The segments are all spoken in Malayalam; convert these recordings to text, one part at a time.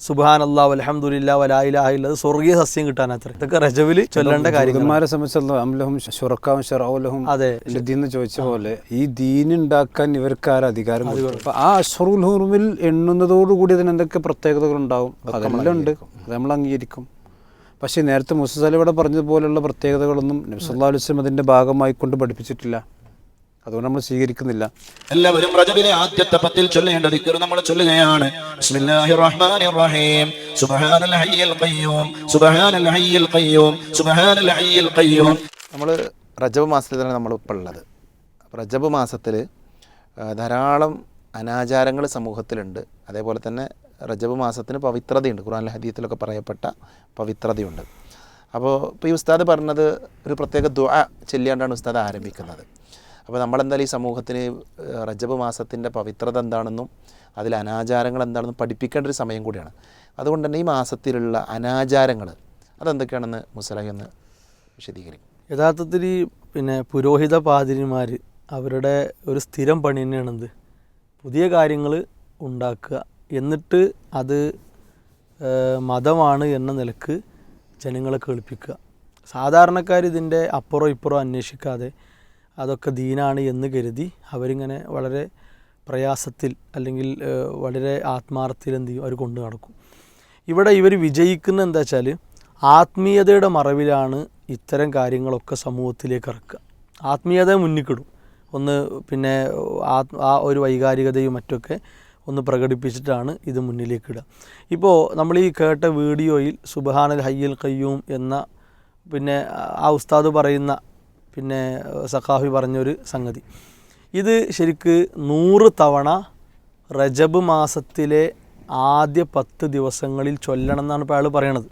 സുബാൻ അള്ളാഹ് അലഹമുല്ല വലായില്ലാഹില്ല സ്വർഗീയ സസ്യം കിട്ടാനത്ര. ഇതൊക്കെ റജബിൽ ചൊല്ലേണ്ട കാര്യന്മാരെ ജൂതന്മാരെ സംബന്ധിച്ചുള്ള അംലഹും ഷുറക്കാവും ഷെറാവുലഹും അതെ. ലദീന്ന് ചോദിച്ച പോലെ ഈ ദീൻ ഉണ്ടാക്കാൻ ഇവർക്ക് ആരും അധികാരം ആ അഷറുൽ ഹുറുമിൽ എണ്ണുന്നതോടുകൂടി അതിന് എന്തൊക്കെ പ്രത്യേകതകൾ ഉണ്ടാവും? അതെല്ലാം ഉണ്ട്. അത് നമ്മൾ അംഗീകരിക്കും. പക്ഷേ നേരത്തെ മുസസ് ഇവിടെ പറഞ്ഞതുപോലുള്ള പ്രത്യേകതകളൊന്നും നബ്സല്ലാ അലുസ്ലം അതിന്റെ ഭാഗമായിക്കൊണ്ട് പഠിപ്പിച്ചിട്ടില്ല. അതുകൊണ്ട് നമ്മൾ സ്വീകരിക്കുന്നില്ല. എല്ലാവരും റജബിലെ ആദ്യത്തെ പത്തിൽ ചൊല്ലേണ്ട ദിക്കർ നമ്മൾ ചൊല്ലുകയാണ്. ബിസ്മില്ലാഹിർ റഹ്മാനിർ റഹീം സുബ്ഹാനൽ ഹയ്യിൽ ഖയ്യൂം. സുബ്ഹാനൽ ഹയ്യിൽ ഖയ്യൂം. സുബ്ഹാനൽ ഹയ്യിൽ ഖയ്യൂം. നമ്മൾ റജബ് മാസത്തിലാണ് നമ്മൾ ഇപ്പോൾ ഉള്ളത്. റജബ് മാസത്തിൽ ധാരാളം അനാചാരങ്ങൾ സമൂഹത്തിലുണ്ട്. അതേപോലെ തന്നെ റജബ് മാസത്തിന് പവിത്രതയുണ്ട്. ഖുർആൻ ഹദീത്തിലൊക്കെ പറയപ്പെട്ട പവിത്രതയുണ്ട്. അപ്പോൾ ഇപ്പോൾ ഈ ഉസ്താദ് പറഞ്ഞത് ഒരു പ്രത്യേക ദുആ ചൊല്ലിയാണ്ടാണ് ഉസ്താദ് ആരംഭിക്കുന്നത്. അപ്പോൾ നമ്മളെന്തായാലും ഈ സമൂഹത്തിന് റജബ് മാസത്തിന്റെ പവിത്രത എന്താണെന്നും അതിൽ അനാചാരങ്ങൾ എന്താണെന്നും പഠിപ്പിക്കേണ്ട ഒരു സമയം കൂടിയാണ്. അതുകൊണ്ട് തന്നെ ഈ മാസത്തിലുള്ള അനാചാരങ്ങൾ അതെന്തൊക്കെയാണെന്ന് മുസലാഹി ഒന്ന് വിശദീകരിക്കും. യഥാർത്ഥത്തിൽ ഈ പിന്നെ പുരോഹിത പാതിരിമാർ അവരുടെ ഒരു സ്ഥിരം പണി തന്നെയാണെന്ത്? പുതിയ കാര്യങ്ങൾ ഉണ്ടാക്കുക. എന്നിട്ട് അത് മതമാണ് എന്ന നിലയ്ക്ക് ജനങ്ങളെ കേൾപ്പിക്കുക. സാധാരണക്കാർ ഇതിന്റെ അപ്പുറം ഇപ്പുറം അന്വേഷിക്കാതെ അതൊക്കെ ദീനാണ് എന്ന് കരുതി അവരിങ്ങനെ വളരെ പ്രയാസത്തിൽ അല്ലെങ്കിൽ വളരെ ആത്മാർത്ഥത്തിൽ എന്ത് ചെയ്യും? അവർ കൊണ്ടു നടക്കും. ഇവിടെ ഇവർ വിജയിക്കുന്ന എന്താ വെച്ചാൽ ആത്മീയതയുടെ മറവിലാണ് ഇത്തരം കാര്യങ്ങളൊക്കെ സമൂഹത്തിലേക്ക് ഇറക്കുക. ആത്മീയത മുന്നിക്കിടും ഒന്ന് പിന്നെ ആ- ഒരു വൈകാരികതയും മറ്റൊക്കെ ഒന്ന് പ്രകടിപ്പിച്ചിട്ടാണ് ഇത് മുന്നിലേക്ക് ഇടുക. ഇപ്പോൾ നമ്മൾ ഈ കേട്ട വീഡിയോയിൽ സുബഹാനൽ ഹയ്യൽ കയ്യൂം എന്ന പിന്നെ ആ ഉസ്താദ് പറയുന്ന പിന്നെ സഖാഫി പറഞ്ഞൊരു സംഗതി. ഇത് ശരിക്ക് നൂറ് തവണ റജബ് മാസത്തിലെ ആദ്യ പത്ത് ദിവസങ്ങളിൽ ചൊല്ലണം എന്നാണ് ഇപ്പോൾ അയാൾ പറയണത്.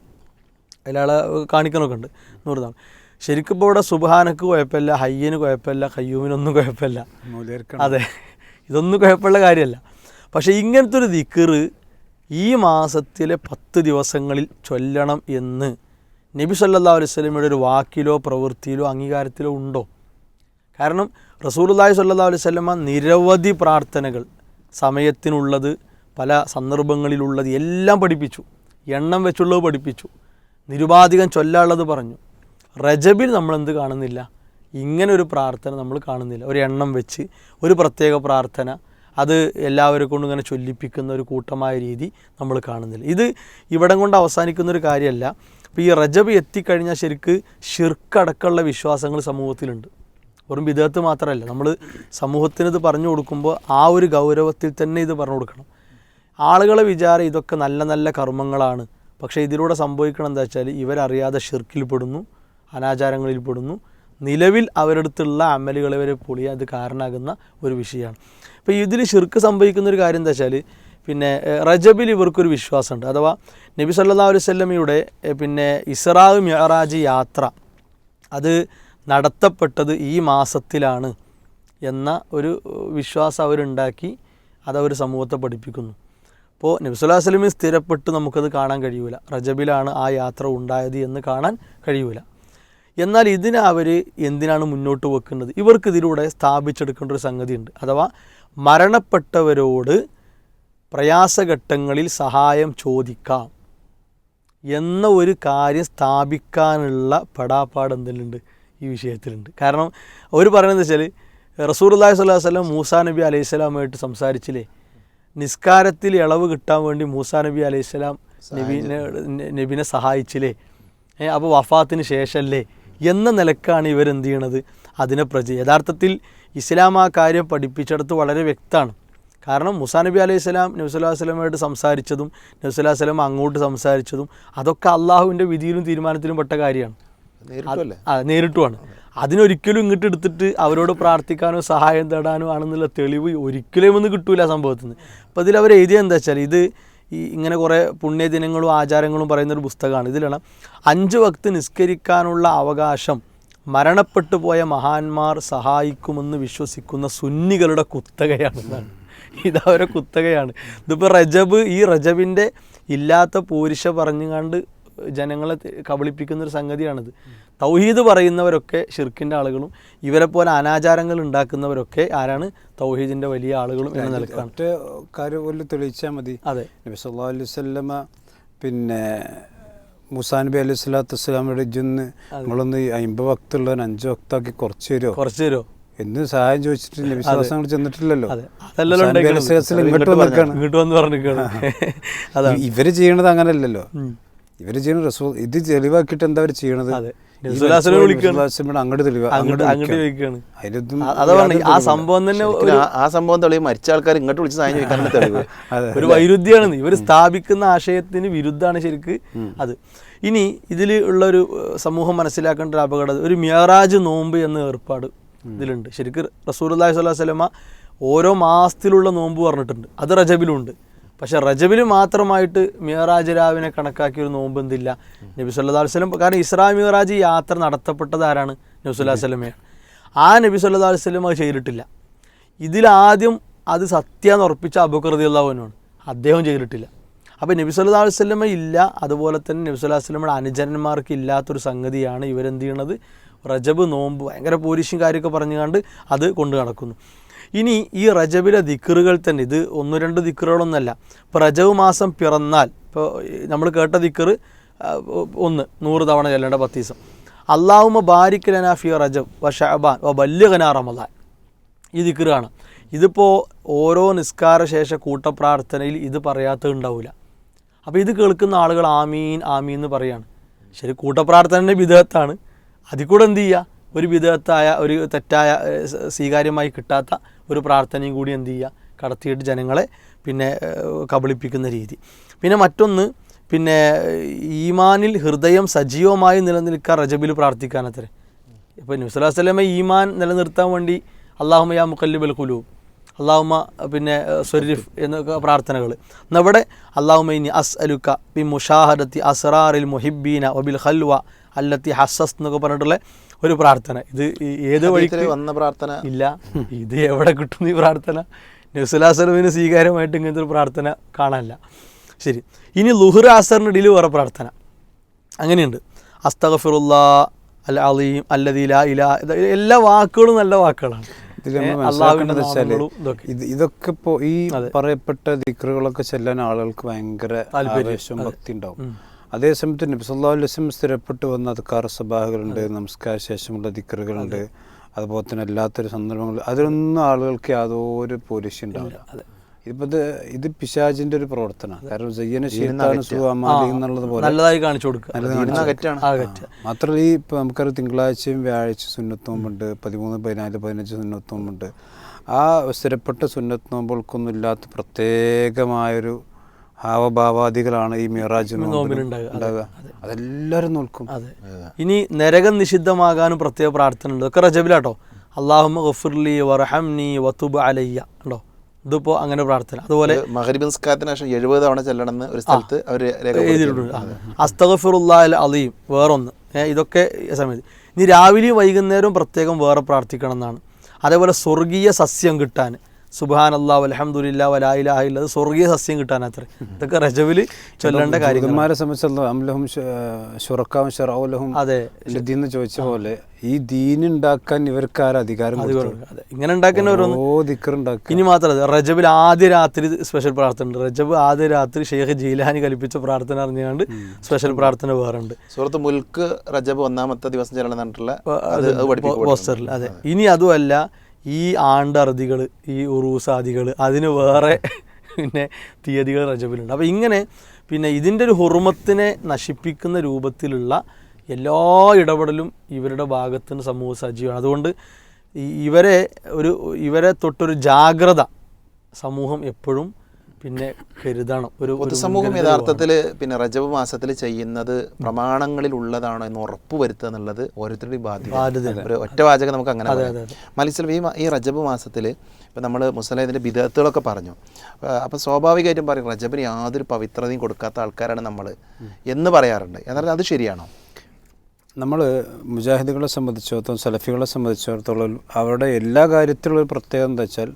അതിലയാളെ കാണിക്കണമൊക്കെ ഉണ്ട് നൂറ് തവണ. ശരിക്കും ഇപ്പോൾ ഇവിടെ സുബഹാനക്ക് കുഴപ്പമില്ല ഹയ്യന് കുഴപ്പമില്ല കയ്യൂമിനൊന്നും കുഴപ്പമില്ല. അതെ ഇതൊന്നും കുഴപ്പമുള്ള കാര്യമല്ല. പക്ഷേ ഇങ്ങനത്തെ ഒരു ദിക്കറ് ഈ മാസത്തിലെ പത്ത് ദിവസങ്ങളിൽ ചൊല്ലണം എന്ന് നബി സല്ലാ അലൈഹി സ്വലമയുടെ ഒരു വാക്കിലോ പ്രവൃത്തിയിലോ അംഗീകാരത്തിലോ ഉണ്ടോ? കാരണം റസൂലുള്ളാഹി സല്ലാ അലൈഹി വസല്ലമ നിരവധി പ്രാർത്ഥനകൾ സമയത്തിനുള്ളത് പല സന്ദർഭങ്ങളിലുള്ളത് എല്ലാം പഠിപ്പിച്ചു. എണ്ണം വെച്ചുള്ളത് പഠിപ്പിച്ചു. നിരുപാധികം ചൊല്ലാനുള്ളത് പറഞ്ഞു. റജബിൽ നമ്മളെന്ത് കാണുന്നില്ല? ഇങ്ങനെ ഒരു പ്രാർത്ഥന നമ്മൾ കാണുന്നില്ല. ഒരു എണ്ണം വെച്ച് ഒരു പ്രത്യേക പ്രാർത്ഥന. അത് എല്ലാവരെ കൊണ്ടും ഇങ്ങനെ ചൊല്ലിപ്പിക്കുന്ന ഒരു കൂട്ടമായ രീതി നമ്മൾ കാണുന്നില്ല. ഇത് ഇവിടം കൊണ്ട് അവസാനിക്കുന്ന ഒരു കാര്യമല്ല. ഇപ്പോൾ ഈ റജബ് എത്തിക്കഴിഞ്ഞാൽ ശരിക്ക് ഷിർക്കടക്കമുള്ള വിശ്വാസങ്ങൾ സമൂഹത്തിലുണ്ട്. വെറും വിദേഹത്ത് മാത്രമല്ല നമ്മൾ സമൂഹത്തിന് ഇത് പറഞ്ഞു കൊടുക്കുമ്പോൾ ആ ഒരു ഗൗരവത്തിൽ തന്നെ ഇത് പറഞ്ഞു കൊടുക്കണം. ആളുകളെ വിചാരം ഇതൊക്കെ നല്ല നല്ല കർമ്മങ്ങളാണ്. പക്ഷേ ഇതിലൂടെ സംഭവിക്കണം എന്താ വെച്ചാൽ ഇവരറിയാതെ ഷിർക്കിൽ പെടുന്നു അനാചാരങ്ങളിൽ പെടുന്നു. നിലവിൽ അവരടുത്തുള്ള അമലുകളെ വരെ പൊളിയാൻ ഇത് കാരണമാകുന്ന ഒരു വിഷയമാണ്. അപ്പോൾ ഇതിൽ ഷിർക്ക് സംഭവിക്കുന്ന ഒരു കാര്യം എന്താ വെച്ചാൽ പിന്നെ റജബിൽ ഇവർക്കൊരു വിശ്വാസമുണ്ട്. അഥവാ നബി സല്ലാ അലൈഹി സ്വല്ലമിയുടെ പിന്നെ ഇസ്രാവ് മെഹറാജ് യാത്ര അത് നടത്തപ്പെട്ടത് ഈ മാസത്തിലാണ് എന്ന ഒരു വിശ്വാസം അവരുണ്ടാക്കി അതവർ സമൂഹത്തെ പഠിപ്പിക്കുന്നു. അപ്പോൾ നബ്സുല്ലാ വസ്ലമി സ്ഥിരപ്പെട്ട് നമുക്കത് കാണാൻ കഴിയൂല. റജബിലാണ് ആ യാത്ര ഉണ്ടായത് എന്ന് കാണാൻ കഴിയൂല. എന്നാൽ ഇതിനെ അവർ എന്തിനാണ് മുന്നോട്ട് വെക്കുന്നത്? ഇവർക്ക് ഇതിലൂടെ സ്ഥാപിച്ചെടുക്കേണ്ട ഒരു സംഗതിയുണ്ട്. അഥവാ മരണപ്പെട്ടവരോട് പ്രയാസഘട്ടങ്ങളിൽ സഹായം ചോദിക്കാം എന്ന ഒരു കാര്യം സ്ഥാപിക്കാനുള്ള പെടാപ്പാട് എന്തെല്ലുണ്ട് ഈ വിഷയത്തിലുണ്ട്. കാരണം അവർ പറയുന്നത് വെച്ചാൽ റസൂർ അള്ളാഹി സ്വല്ലാ വല്ലം മൂസാ നബി അലൈഹി സ്വലാമായിട്ട് സംസാരിച്ചില്ലേ? നിസ്കാരത്തിൽ ഇളവ് കിട്ടാൻ വേണ്ടി മൂസാ നബി അലൈഹി സ്വലാം നബീനെ നബിനെ സഹായിച്ചില്ലേ? അപ്പോൾ വഫാത്തിന് ശേഷമല്ലേ എന്ന നിലക്കാണ് ഇവരെന്ത് ചെയ്യണത്? അതിനെ പ്രച യഥാർത്ഥത്തിൽ ഇസ്ലാം ആ കാര്യം പഠിപ്പിച്ചെടുത്ത് വളരെ വ്യക്തമാണ്. കാരണം മുസാ നബി അലൈഹി സ്വലാം നബ്സുല്ലാസ്ലമായിട്ട് സംസാരിച്ചതും നബ്സുല്ലാസ്ലം അങ്ങോട്ട് സംസാരിച്ചതും അതൊക്കെ അള്ളാഹുവിന്റെ വിധിയിലും തീരുമാനത്തിലും പെട്ട കാര്യമാണ്. നേരിട്ടുമാണ്. അതിനൊരിക്കലും ഇങ്ങോട്ട് എടുത്തിട്ട് അവരോട് പ്രാർത്ഥിക്കാനോ സഹായം തേടാനോ ആണെന്നുള്ള തെളിവ് ഒരിക്കലും ഒന്നും കിട്ടൂല സംഭവത്തിന് സംഭവത്തിൽ നിന്ന്. അപ്പോൾ ഇതിൽ അവർ എഴുതിയത് എന്താ വെച്ചാൽ ഇത് ഈ ഇങ്ങനെ കുറേ പുണ്യദിനങ്ങളും ആചാരങ്ങളും പറയുന്ന ഒരു പുസ്തകമാണ് ഇതിലാണ് അഞ്ച് വക്ത് നിസ്കരിക്കാനുള്ള അവകാശം മരണപ്പെട്ടു പോയ മഹാന്മാർ സഹായിക്കുമെന്ന് വിശ്വസിക്കുന്ന സുന്നികളുടെ കുത്തകയാണ് എന്നാണ് ഇതവരെ കുത്തകയാണ്. ഇതിപ്പോൾ റജബ് ഈ റജബിന്റെ ഇല്ലാത്ത പൂരിശ പറഞ്ഞുകൊണ്ട് ജനങ്ങളെ കബളിപ്പിക്കുന്ന ഒരു സംഗതിയാണിത്. തൗഹീദ് പറയുന്നവരൊക്കെ ഷിർക്കിന്റെ ആളുകളും ഇവരെ പോലെ അനാചാരങ്ങൾ ഉണ്ടാക്കുന്നവരൊക്കെ ആരാണ്? തൗഹീദിന്റെ വലിയ ആളുകളും എന്ന നിലക്കാണ്. കാര്യം പോലെ തെളിയിച്ചാൽ മതി. അതെ. നബി സല്ലല്ലാഹു അലൈഹി വസല്ലമ പിന്നെ മുസാ നബി അലൈഹി സ്വലാത്തു വസ്സലാമയുടെ ഇജ്ജൊന്ന് നമ്മളൊന്ന് അമ്പത് വക്തുള്ളവൻ അഞ്ച് വക്താക്കി കുറച്ച് തരുമോ കുറച്ച് തരുമോ എന്ന് സഹായം ചോദിച്ചിട്ടില്ല. വിശ്വാസങ്ങൾ ശ്വാസം അങ്ങോട്ട് ചെന്നിട്ടില്ലല്ലോ ഇങ്ങോട്ട് വന്ന് പറഞ്ഞിരിക്കുകയാണ്. അതാണ്. ഇവർ ചെയ്യണത് അങ്ങനല്ലല്ലോ. ഇവർ ചെയ്യണ റസൂ ഇത് തെളിവാക്കിയിട്ട് എന്താ അവർ ചെയ്യണത്? ആ സംഭവം തന്നെ ആ- സംഭവം തെളിവ് മരിച്ച ആൾക്കാർ ഇങ്ങോട്ട് വിളിച്ച് സഹായം ചോദിക്കാനാണ് തെളിവ്. ഒരു വൈരുദ്ധ്യമാണ് ഇവർ സ്ഥാപിക്കുന്ന ആശയത്തിന് വിരുദ്ധമാണ് ശരിക്ക് അത്. ഇനി ഇതിൽ ഉള്ള ഒരു സമൂഹം മനസ്സിലാക്കേണ്ട ഒരു അപകടം ഒരു മിയറാജ് നോമ്പ് എന്ന ഏർപ്പാട്. ഇതിലുണ്ട്. ശരിക്കും റസൂൽ അള്ളാഹി സ്വലാഹു വസ്ലമ ഓരോ മാസത്തിലുള്ള നോമ്പ് പറഞ്ഞിട്ടുണ്ട്. അത് റജബിലുണ്ട്. പക്ഷെ റജബിൽ മാത്രമായിട്ട് മിയറാജ് രാവിനെ കണക്കാക്കിയ ഒരു നോമ്പ് എന്തില്ല? നബി സല്ലാ വസ്ലം കാരണം ഇസ്രാ മിയറാജ് യാത്ര നടത്തപ്പെട്ടത് ആരാണ്? നബി സല്ലാ വസ്ലമയാണ് ആ നബി സല്ലാ വസ്ലം അത് ചെയ്തിട്ടില്ല. ഇതിലാദ്യം അത് സത്യാന്ന് ഉറപ്പിച്ച അബുക്കർദി അള്ളാഹുവിനാണ് അദ്ദേഹം ചെയ്തിട്ടില്ല. അപ്പോൾ നബി സല്ലാ അലൈഹി വസല്ലമ ഇല്ല. അതുപോലെ തന്നെ നബി സല്ലാ അലൈഹി വസല്ലമയുടെ അനുചരന്മാർക്ക് ഇല്ലാത്തൊരു സംഗതിയാണ് ഇവരെന്ത് ചെയ്യണത്? റജബ് നോമ്പ് ഭയങ്കര പോലീഷും കാര്യമൊക്കെ പറഞ്ഞുകൊണ്ട് അത് കൊണ്ടു നടക്കുന്നു. ഇനി ഈ റജബിലെ ദിക്കറുകൾ തന്നെ ഇത് ഒന്ന് രണ്ട് ദിക്കറുകളൊന്നല്ല ഇപ്പോൾ റജബ് മാസം പിറന്നാൽ ഇപ്പോൾ നമ്മൾ കേട്ട ദിക്കറ് ഒന്ന് നൂറ് തവണ ചെല്ലേണ്ട പത്ത് ദിവസം അള്ളാഹുമ ബാരിക് ലനാ ഫി റജബ് വ ഷഹബാൻ വ ബല്യഗന റമദാൻ. ഈ ദിക്കറാണ് ഇതിപ്പോൾ ഓരോ നിസ്കാര ശേഷ കൂട്ടപ്രാർത്ഥനയിൽ ഇത് പറയാത്തത് ഉണ്ടാവില്ല അപ്പോൾ ഇത് കേൾക്കുന്ന ആളുകൾ ആമീൻ ആമീൻ എന്ന് പറയാണ്. ശരി കൂട്ടപ്രാർത്ഥന വിധേയത്താണ്. അതിൽ കൂടെ എന്ത് ചെയ്യുക ഒരു വിധത്തായ ഒരു തെറ്റായ സ്വീകാര്യമായി കിട്ടാത്ത ഒരു പ്രാർത്ഥനയും കൂടി എന്ത് ചെയ്യുക കടത്തിയിട്ട് ജനങ്ങളെ പിന്നെ കബളിപ്പിക്കുന്ന രീതി. പിന്നെ മറ്റൊന്ന് പിന്നെ ഈമാനിൽ ഹൃദയം സജീവമായി നിലനിൽക്കാൻ റജബിൽ പ്രാർത്ഥിക്കാനത്രേ ഇപ്പോൾ നബ്സല്ലാ വസ്ലമ ഈമാൻ നിലനിർത്താൻ വേണ്ടി അള്ളാഹുമ യാ മുക്കല്ലിബൽ കുലു അള്ളാഹുമ പിന്നെ സ്വരിഫ് എന്നൊക്കെ പ്രാർത്ഥനകൾ എന്നവിടെ അള്ളാഹുമൈനി അസ് അലുക്ക ബി മുഷാഹദത്തി അസ്റാറിൽ മുഹിബീന ഒബിൽ ഹൽവ അല്ലത്തി ഹസസ് എന്നൊക്കെ പറഞ്ഞിട്ടുള്ള ഒരു പ്രാർത്ഥന. ഇത് ഏത് വഴിക്ക് വന്ന പ്രാർത്ഥന. ഇല്ല. ഇത് എവിടെ കിട്ടുന്നു ഈ പ്രാർത്ഥന? നബ്സുല്ലാസ്ലമിന് സ്വീകാര്യമായിട്ട് ഇങ്ങനത്തെ ഒരു പ്രാർത്ഥന കാണാനില്ല. ശരി. ഇനി ലുഹുർ അസറിനിടയിൽ വേറെ പ്രാർത്ഥന. അങ്ങനെയുണ്ട്. അസ്തഖഫിറുല്ല അൽ അലീം അല്ലദീ ഇല ഇലാ എല്ലാ വാക്കുകളും നല്ല വാക്കുകളാണ്. ഇതൊക്കെ. ഇത് ഇതൊക്കെ ഇപ്പോൾ ഈ പറയപ്പെട്ട ദിക്റുകളൊക്കെ ചെല്ലാൻ ആളുകൾക്ക് ഭയങ്കര. ആവേശവും ഭക്തി ഉണ്ടാവും. അതേസമയത്ത് നബി സല്ലല്ലാഹു അലൈഹി വസല്ലം സ്ഥിരപ്പെട്ട് വന്ന അദ്കാർ സബാഹുകളുണ്ട് നമസ്കാര ശേഷമുള്ള ദിക്കറുകളുണ്ട് അതുപോലെ തന്നെ അല്ലാത്തൊരു സന്ദർഭങ്ങൾ അതിലൊന്നും ആളുകൾക്ക് യാതൊരു പോലീസ് ഉണ്ടാവില്ല. ഇപ്പത് ഇതിപ്പോ ഇത് പിശാജിന്റെ ഒരു പ്രവർത്തനമാണ്. കാരണം ജയ്യന ശീത്താന സുഅമാലി എന്നുള്ളത് പോലെ നല്ലതായി കാണിച്ചു കൊടുക്കുക. മാത്രമല്ല ഈ ഇപ്പൊ നമുക്കറിയാം തിങ്കളാഴ്ചയും വ്യാഴാഴ്ച സുന്നത്ത് നോമ്പുണ്ട് പതിമൂന്ന് പതിനാല് പതിനഞ്ച് സുന്നത്ത് നോമ്പുണ്ട് ആ സ്ഥിരപ്പെട്ട സുന്നത്ത് നോമ്പുകൾക്കൊന്നും ഇല്ലാത്ത പ്രത്യേകമായൊരു ഹാവഭാവാദികളാണ് ഈ മിറാജ് ഉണ്ടാകുക അതെല്ലാവരും നോക്കും അതെ. ഇനി നരകം നിഷിദ്ധമാകാനും പ്രത്യേക പ്രാർത്ഥന ഉണ്ട്. ഇതൊക്കെ റജബിലാട്ടോ. അള്ളാഹുലിട്ടോ ഗഫുർലി വറഹംനി വത്തുബ് അലയ്യ. ഉണ്ടോ ഇതിപ്പോൾ അങ്ങനെ പ്രാർത്ഥന. അതുപോലെ മഹരിബ് നിസ്കാരത്തിന് ശേഷം എഴുപത് തവണ ചെല്ലണമെന്ന് ഒരു സ്ഥലത്ത് അവർ എഴുതിയിട്ടുണ്ട്. അലീം. വേറൊന്ന്. ഇതൊക്കെ സമയത്ത്. ഇനി രാവിലെയും വൈകുന്നേരവും പ്രത്യേകം വേറെ പ്രാർത്ഥിക്കണം എന്നാണ്. അതേപോലെ സ്വർഗീയ സസ്യം കിട്ടാൻ. സുബാൻ അള്ളാഹ് അലഹമുല്ല വലായിലാഹ ഇല്ലത് സ്വർഗീയ സസ്യം കിട്ടാനത്ര. ഇതൊക്കെ റജവിൽ ചൊല്ലേണ്ട കാര്യന്മാരെ ഷറാവുലഹും അതെ. എന്ന് ചോദിച്ച പോലെ ഈ ദീൻ ഉണ്ടാക്കാൻ ഇവർക്ക് ആരും അധികാരം അതെ. ഇങ്ങനെ ഉണ്ടാക്കുന്നവരൊന്നും ഇനി മാത്രമല്ല റജബിൽ ആദ്യ രാത്രി സ്പെഷ്യൽ പ്രാർത്ഥന ഉണ്ട്. റജബ് ആദ്യ രാത്രി ഷെയ്ഖ് ജീലാനി കൽപ്പിച്ച പ്രാർത്ഥന അറിഞ്ഞുകൊണ്ട് സ്പെഷ്യൽ പ്രാർത്ഥന വേറുണ്ട് ഉണ്ട്. സുഹൃത്ത് മുൽക്ക് റജബ് ഒന്നാമത്തെ ദിവസം ചെല്ലണം എന്നിട്ടുള്ള അത് അത് പഠിപ്പിക്കപ്പെടുന്നു. പോസ്റ്ററിൽ അതെ. ഇനി അതുമല്ല ഈ ആണ്ടറുതികൾ ഈ ഉറൂസാദികൾ അതിന് വേറെ പിന്നെ തീയതികൾ റജബിലുണ്ട്. അപ്പോൾ ഇങ്ങനെ പിന്നെ ഇതിന്റെ ഒരു ഹുറുമത്തിനെ നശിപ്പിക്കുന്ന രൂപത്തിലുള്ള എല്ലാ ഇടപെടലും ഇവരുടെ ഭാഗത്തുനിന്ന് സമൂഹ സജീവമാണ്. അതുകൊണ്ട് ഇവരെ ഒരു ഇവരെ തൊട്ടൊരു ജാഗ്രത സമൂഹം എപ്പോഴും പിന്നെ കരുതണം. ഒരു പൊതുസമൂഹം യഥാർത്ഥത്തിൽ പിന്നെ റജബ് മാസത്തിൽ ചെയ്യുന്നത് പ്രമാണങ്ങളിൽ ഉള്ളതാണോ എന്ന് ഉറപ്പ് വരുത്തുക എന്നുള്ളത് ഓരോരുത്തരുടെയും ബാധ്യത. ഒരു ഒറ്റ വാചകം നമുക്ക് അങ്ങനെ മലിസ്ലം. ഈ ഈ റജബ് മാസത്തിൽ ഇപ്പം നമ്മൾ മുസ്ലിം ബിദത്തുകളൊക്കെ പറഞ്ഞു. അപ്പം സ്വാഭാവികമായിട്ടും പറയും റജബിന് യാതൊരു പവിത്രതയും കൊടുക്കാത്ത ആൾക്കാരാണ് നമ്മൾ എന്ന് പറയാറുണ്ട്. എന്നാൽ അത് ശരിയാണോ? നമ്മൾ മുജാഹിദുകളെ സംബന്ധിച്ചിടത്തോളം സലഫികളെ സംബന്ധിച്ചിടത്തോളം അവരുടെ എല്ലാ കാര്യത്തിലുള്ള ഒരു പ്രത്യേകത എന്താ വെച്ചാൽ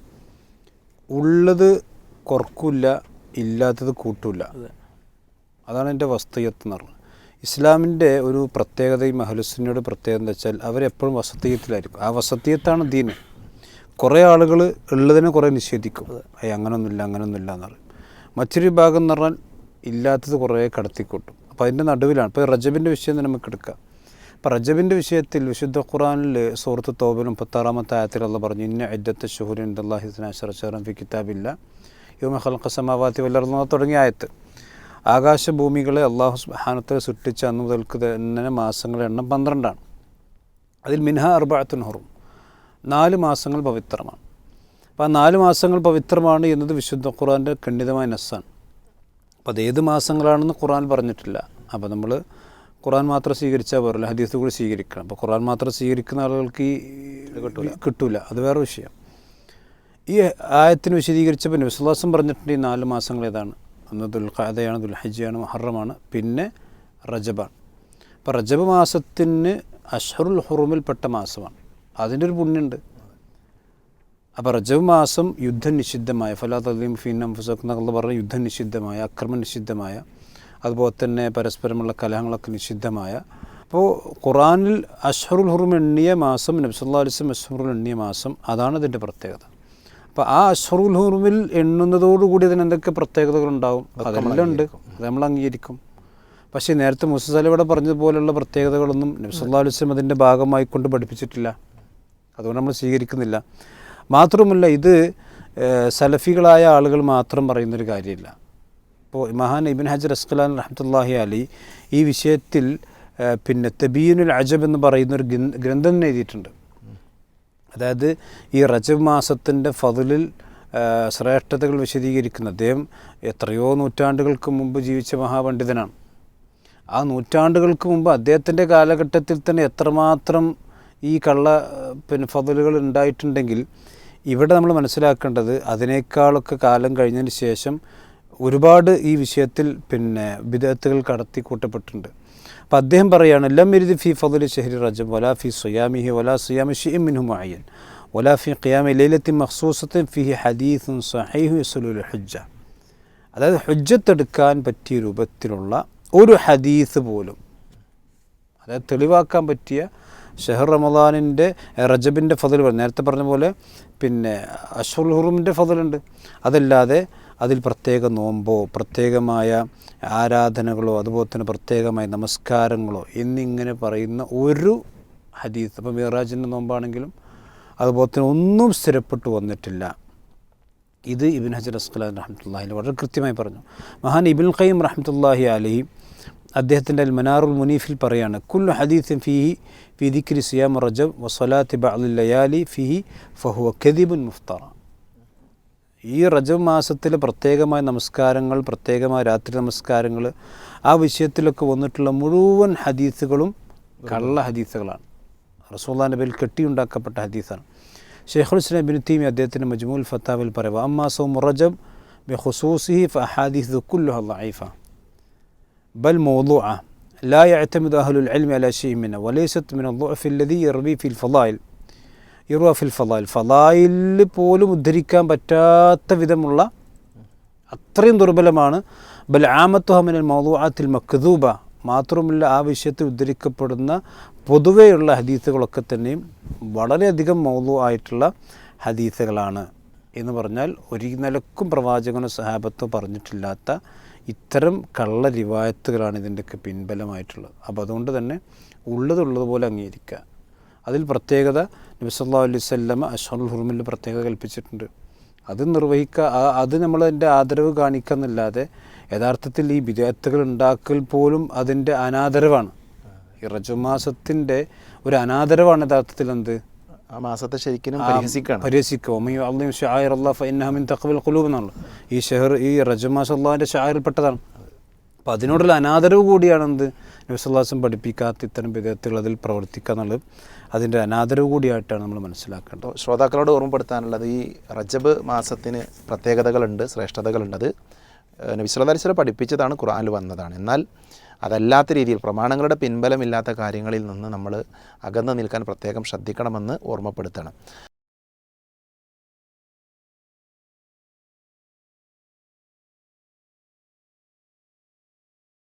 ഉള്ളത് കുറക്കില്ല ഇല്ലാത്തത് കൂട്ടില്ല അതാണ് എന്റെ വസ്തുയത്ത് എന്ന് പറഞ്ഞത്. ഇസ്ലാമിന്റെ ഒരു പ്രത്യേകതയും മഹലുസിനോട് പ്രത്യേകത എന്താ വെച്ചാൽ അവരെപ്പോഴും വസത്തീയത്തിലായിരിക്കും ആ വസത്തീയത്താണ് ദീന് കുറേ ആളുകൾ ഉള്ളതിനെ കുറേ നിഷേധിക്കും. അയ്യ അങ്ങനൊന്നുമില്ല അങ്ങനൊന്നുമില്ല എന്ന് പറയും. മറ്റൊരു ഭാഗം എന്ന് പറഞ്ഞാൽ ഇല്ലാത്തത് കുറേ കടത്തിക്കൂട്ടും. അപ്പോൾ അതിന്റെ നടുവിലാണ്. ഇപ്പോൾ റജബിന്റെ വിഷയം തന്നെ നമുക്ക് എടുക്കാം. അപ്പോൾ റജബിന്റെ വിഷയത്തിൽ വിശുദ്ധ ഖുറാനിൽ സുഹൃത്ത് തോബിലും മുപ്പത്താറാമത്തെ ആയത്തിൽ അല്ല പറഞ്ഞു ഇന്ന അജ്ജത്തെ ഷുഹുരിൻ അള്ളാഹിസ്നാഷറം ഫി കിതാബില്ല. യോമ ഹൽക്ക സമാവാത്തി വല്ലർന്ന തുടങ്ങിയ ആയത്ത്. ആകാശഭൂമികളെ അള്ളാഹു സുബാനത്തെ സൃഷ്ടിച്ച അന്ന് മുതൽക്ക് തന്നെ മാസങ്ങളുടെ എണ്ണം പന്ത്രണ്ടാണ്. അതിൽ മിൻഹ അർബാത്തു ഹുറും. നാല് മാസങ്ങൾ പവിത്രമാണ്. അപ്പോൾ ആ നാല് മാസങ്ങൾ പവിത്രമാണ് എന്നത് വിശുദ്ധ ഖുറാന്റെ ഖണ്ഡിതമായ നസ്സാണ്. അപ്പോൾ അത് ഏത് മാസങ്ങളാണെന്ന് ഖുറാൻ പറഞ്ഞിട്ടില്ല. അപ്പോൾ നമ്മൾ ഖുറാൻ മാത്രം സ്വീകരിച്ചാൽ പോരല്ലോ ഹദീസ് കൂടി സ്വീകരിക്കണം. അപ്പോൾ ഖുറാൻ മാത്രം സ്വീകരിക്കുന്ന ആളുകൾക്ക് ഈ കിട്ടൂല. കിട്ടൂല. അത് വേറെ വിഷയം. ഈ ആയത്തിന് വിശദീകരിച്ചപ്പോൾ വിശ്വാസം പറഞ്ഞിട്ടുണ്ട് ഈ നാല് മാസങ്ങൾ ഏതാണ്? ഒന്ന് ദുൽഖാദയാണ് ദുൽഹജിയാണ് മഹറമാണ് പിന്നെ റജബാണ്. അപ്പോൾ റജബ് മാസത്തിന് അഷറുൽ ഹുറുമിൽപ്പെട്ട മാസമാണ്. അതിന്റെ ഒരു പുണ്യുണ്ട് അപ്പോൾ റജബ് മാസം യുദ്ധം നിഷിദ്ധമായ ഫലാത്ത് അലീം ഫീൻ അംഫുസഖ് എന്നൊക്കെ പറഞ്ഞ യുദ്ധം നിഷിദ്ധമായ അക്രമം നിഷിദ്ധമായ അതുപോലെ തന്നെ പരസ്പരമുള്ള കലഹങ്ങളൊക്കെ നിഷിദ്ധമായ. അപ്പോൾ ഖുറാനിൽ അഷ്ഹറുൽ ഹുറും എണ്ണിയ മാസം നബ്സല്ലാ അലിസ്ലം അഷ്ഹറുൽ എണ്ണിയ മാസം അതാണ് ഇതിന്റെ പ്രത്യേകത. അപ്പോൾ ആ അശ്വറുൽ ഹുറുമിൽ എണ്ണുന്നതോടുകൂടി അതിന് എന്തൊക്കെ പ്രത്യേകതകളുണ്ടാവും അതെല്ലാം ഉണ്ട് അത് നമ്മൾ അംഗീകരിക്കും. പക്ഷേ നേരത്തെ മുസസല ഇവിടെ പറഞ്ഞതുപോലുള്ള പ്രത്യേകതകളൊന്നും നബ്സല്ലാ അലുസ്ലം അതിന്റെ ഭാഗമായിക്കൊണ്ട് പഠിപ്പിച്ചിട്ടില്ല. അതുകൊണ്ട് നമ്മൾ സ്വീകരിക്കുന്നില്ല. മാത്രമല്ല ഇത് സലഫികളായ ആളുകൾ മാത്രം പറയുന്നൊരു കാര്യമില്ല. ഇപ്പോൾ മഹാൻ ഇബിൻ ഹജർ അസ്ഖലാൻ റഹമത്തല്ലാഹി അലി ഈ വിഷയത്തിൽ പിന്നെ തബീനുൽ അജബ് എന്ന് പറയുന്നൊരു ഗ്രന്ഥം എഴുതിയിട്ടുണ്ട്. അതായത് ഈ റജബ് മാസത്തിന്റെ ഫതിലിൽ ശ്രേഷ്ഠതകൾ വിശദീകരിക്കുന്ന അദ്ദേഹം എത്രയോ നൂറ്റാണ്ടുകൾക്ക് മുമ്പ് ജീവിച്ച മഹാപണ്ഡിതനാണ്. ആ നൂറ്റാണ്ടുകൾക്ക് മുമ്പ് അദ്ദേഹത്തിന്റെ കാലഘട്ടത്തിൽ തന്നെ എത്രമാത്രം ഈ കള്ള പിന്നെ ഫതിലുകൾ ഉണ്ടായിട്ടുണ്ടെങ്കിൽ ഇവിടെ നമ്മൾ മനസ്സിലാക്കേണ്ടത് അതിനേക്കാളൊക്കെ കാലം കഴിഞ്ഞതിന് ശേഷം ഒരുപാട് ഈ വിഷയത്തിൽ പിന്നെ വിദഗ്ധകൾ കടത്തി കൂട്ടപ്പെട്ടിട്ടുണ്ട്. അപ്പം അദ്ദേഹം പറയുകയാണ് ലം എരുതി ഫി ഫതുൽ ഷഹരി റജബ് വലാ ഫി സുയാമിഹി വലാ സുയാമി ഷിഇം മിൻഹു മുഅയ്യൻ വലാ ഫി ഖിയാമി ലൈലത്തി മഖ്സൂസത്തിൻ ഫിഹി ഹദീസുൻ സഹീഹു യസ്ലുൽ ഹുജ്ജ. അതായത് ഹുജ്ജത്തെടുക്കാൻ പറ്റിയ രൂപത്തിലുള്ള ഒരു ഹദീസ് പോലും അതായത് തെളിവാക്കാൻ പറ്റിയ ഷെഹർ റമദാനിന്റെ റജബിന്റെ ഫതിൽ നേരത്തെ പറഞ്ഞ പോലെ പിന്നെ അഷുൽ ഹുറുമിന്റെ ഫതിലുണ്ട്. അതല്ലാതെ അതിൽ പ്രത്യേക നോമ്പോ പ്രത്യേകമായ ആരാധനകളോ അതുപോലെ തന്നെ പ്രത്യേകമായ നമസ്കാരങ്ങളോ എന്നിങ്ങനെ പറയുന്ന ഒരു ഹദീസ്. അപ്പോൾ മിറാജിന്റെ നോമ്പാണെങ്കിലും അതുപോലെ തന്നെ ഒന്നും സ്ഥിരപ്പെട്ടു വന്നിട്ടില്ല. ഇത് ഇബിൻ ഹജർ അസ്ഖലാൻ റഹ്മത്തുള്ളാഹി വളരെ കൃത്യമായി പറഞ്ഞു. മഹാൻ ഇബിൻ ഖൈം റഹ്മത്തുള്ളാഹി അലി അദ്ദേഹത്തിന്റെ അൽ മനാറുൽ മുനീഫിൽ പറയാണ് കുല്ലു ഹദീസിൻ ഫിഹി ഫി ദിക്രി സിയാം റജബ് വസ്വലാത്തി ബഅദുൽ ലയാലി ഫിഹി ഫഹുവ കദിബുൻ മുഫ്തറ. ഈ റജബ് മാസത്തിൽ പ്രത്യേകമായ നമസ്കാരങ്ങൾ പ്രത്യേകമായ രാത്രി നമസ്കാരങ്ങൾ ആ വിഷയത്തിലൊക്കെ വന്നിട്ടുള്ള മുഴുവൻ ഹദീസുകളും കള്ള ഹദീസുകളാണ് റസൂല്ലാ നബിയിൽ കെട്ടിയുണ്ടാക്കപ്പെട്ട ഹദീസാണ് ഷെയ്ഖുൽ ഇസ്ലാം ബിൻ തീമി അദ്ദേഹത്തിൻ്റെ മജ്മൂൽ ഫത്താവിൽ പറയുക അമ്മാ സൗം റജബ് ബി ഖുസൂസിഹി ഫഹാദീസ് കുല്ലുഹ ضعيفة بل موضوعة لا يعتمد أهل العلم على شيء منها وليست من الضعف الذي يربي في الفضائل ഇറുഅഫിൽ ഫലായിൽ. ഫലായിൽ പോലും ഉദ്ധരിക്കാൻ പറ്റാത്ത വിധമുള്ള അത്രയും ദുർബലമാണ്. ബൽ ആമത്തുഹമിനൽ മൗദൂഅത്തിൽ മക്ദൂബ. മാത്രമല്ല ആ വിഷയത്തിൽ ഉദ്ധരിക്കപ്പെടുന്ന പൊതുവെയുള്ള ഹദീസുകളൊക്കെ തന്നെയും വളരെയധികം മൗദു ആയിട്ടുള്ള ഹദീസുകളാണ് എന്ന് പറഞ്ഞാൽ ഒരു നിലക്കും പ്രവാചകനോ സഹാബത്തോ പറഞ്ഞിട്ടില്ലാത്ത ഇത്തരം കള്ള രിവായത്തുകളാണ് ഇതിന്റെയൊക്കെ പിൻബലമായിട്ടുള്ളത്. അപ്പോൾ അതുകൊണ്ട് തന്നെ ഉള്ളതുള്ളതുപോലെ അംഗീകരിക്കുക. അതിൽ പ്രത്യേകത നബി സല്ലല്ലാഹു അലൈഹി സ്വല്ലം അഷ്ഹറുൽ ഹുറുമിൽ പ്രത്യേകത കൽപ്പിച്ചിട്ടുണ്ട്. അത് നിർവഹിക്കുക അത് നമ്മൾ അതിന്റെ ആദരവ് കാണിക്കുക എന്നല്ലാതെ യഥാർത്ഥത്തിൽ ഈ വിദേഹത്തുകൾ ഉണ്ടാക്കൽ പോലും അതിന്റെ അനാദരവാണ്. ഈ റജുമാസത്തിന്റെ ഒരു അനാദരവാണ് യഥാർത്ഥത്തിൽ എന്ത്? ആ മാസത്തെ ശരിക്കും പരിഹസിക്കാണ്. പരിഹസിക്കുക. ഒമയോ അള്ളയും ഷായർ അള്ളാഹ് ഫൈനഹമിൻ തഖവൽ ഖുലൂബ് എന്നാണല്ലോ ഈ ഷെഹർ ഈ റജുമാസ് മാസം അള്ളാഹിന്റെ ഷായറിൽപ്പെട്ടതാണ് അപ്പോൾ അതിനോടുള്ള അനാദരവ് കൂടിയാണെന്ത് നബിസ്വല്ലാസം പഠിപ്പിക്കാത്ത ഇത്തരം വിധത്തിൽ അതിൽ പ്രവർത്തിക്കുക എന്നുള്ളത്. അതിന്റെ അനാദരവ് കൂടിയായിട്ടാണ് നമ്മൾ മനസ്സിലാക്കേണ്ടത്. ശ്രോതാക്കളോട് ഓർമ്മപ്പെടുത്താനുള്ളത് ഈ റജബ് മാസത്തിന് പ്രത്യേകതകളുണ്ട് ശ്രേഷ്ഠതകളുണ്ട്. അത് നബിസ്വല്ലാസ്വലം പഠിപ്പിച്ചതാണ് ഖുർആനിൽ വന്നതാണ്. എന്നാൽ അതല്ലാത്ത രീതിയിൽ പ്രമാണങ്ങളുടെ പിൻബലമില്ലാത്ത കാര്യങ്ങളിൽ നിന്ന് നമ്മൾ അകന്നു നിൽക്കാൻ പ്രത്യേകം ശ്രദ്ധിക്കണമെന്ന് ഓർമ്മപ്പെടുത്തണം.